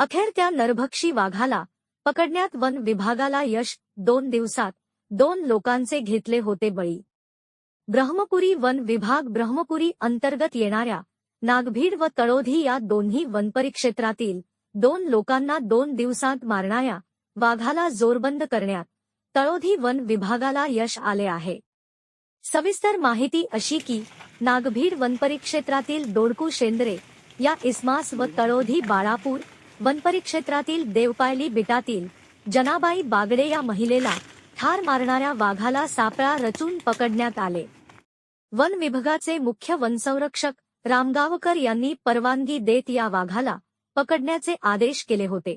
अखेर त्या नरभक्षी वाघाला पकडण्यात वन विभागाला यश दोन दिवसात दोन लोकांचे घेतले होते बळी. ब्रह्मपुरी वन विभाग ब्रह्मपुरी अंतर्गत येणाऱ्या नागभीड व तळोधी या दोन्ही वनपरिक्षेत्रातील दोन लोकांना दोन दिवसांत मारणाऱ्या वाघाला जोरबंद करण्यात तळोधी वन विभागाला यश आले आहे. सविस्तर माहिती अशी की नागभीड वनपरिक्षेत्रातील दोडकू शेंद्रे या इस्मास व तळोधी बाळापूर वनपरिक्षेत्रातील देवपायली बिटातील जनाबाई बागडे या महिलेला ठार मारणाऱ्या वाघाला सापळा रचून पकडण्यात आले. वन विभागाचे मुख्य वनसंरक्षक रामगावकर यांनी परवानगी देत या वाघाला पकडण्याचे आदेश केले होते.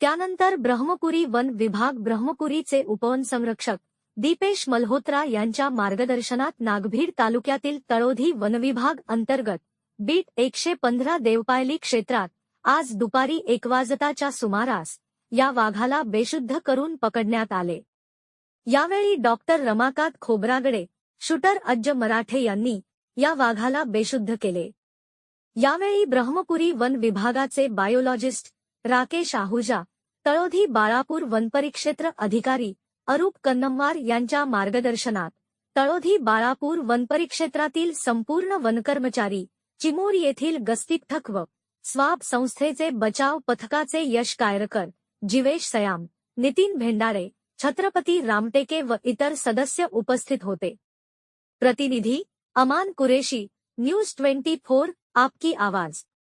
त्यानंतर ब्रह्मपुरी वन विभाग ब्रह्मपुरीचे उपवन संरक्षक दीपेश मल्होत्रा यांच्या मार्गदर्शनात नागभीड तालुक्यातील तळोधी वनविभाग अंतर्गत बीट एकशे पंधरा देवपायली क्षेत्रात आज दुपारी एक वाजताच्या सुमारास या वाघाला बेशुद्ध करून पकडण्यात आले. यावेळी डॉक्टर रमाकांत खोब्रागडे शूटर अज्ज मराठे यांनी या वाघाला बेशुद्ध केले. यावेळी ब्रह्मपुरी वन विभागाचे बायोलॉजिस्ट राकेश आहुजा तळोधी बाळापूर वनपरिक्षेत्र अधिकारी अरूप कन्नमवार यांच्या मार्गदर्शनात तळोधी बाळापूर वनपरिक्षेत्रातील संपूर्ण वनकर्मचारी चिमूर येथील गस्तीपथक व स्वाब संस्थेचे बचाव पथकाचे यश कायरकर जिवेश सयाम नितीन भेंडारे छत्रपती रामटेके व इतर सदस्य उपस्थित होते. प्रतिनिधी Aman Qureshi news twenty four आपकी आवाज.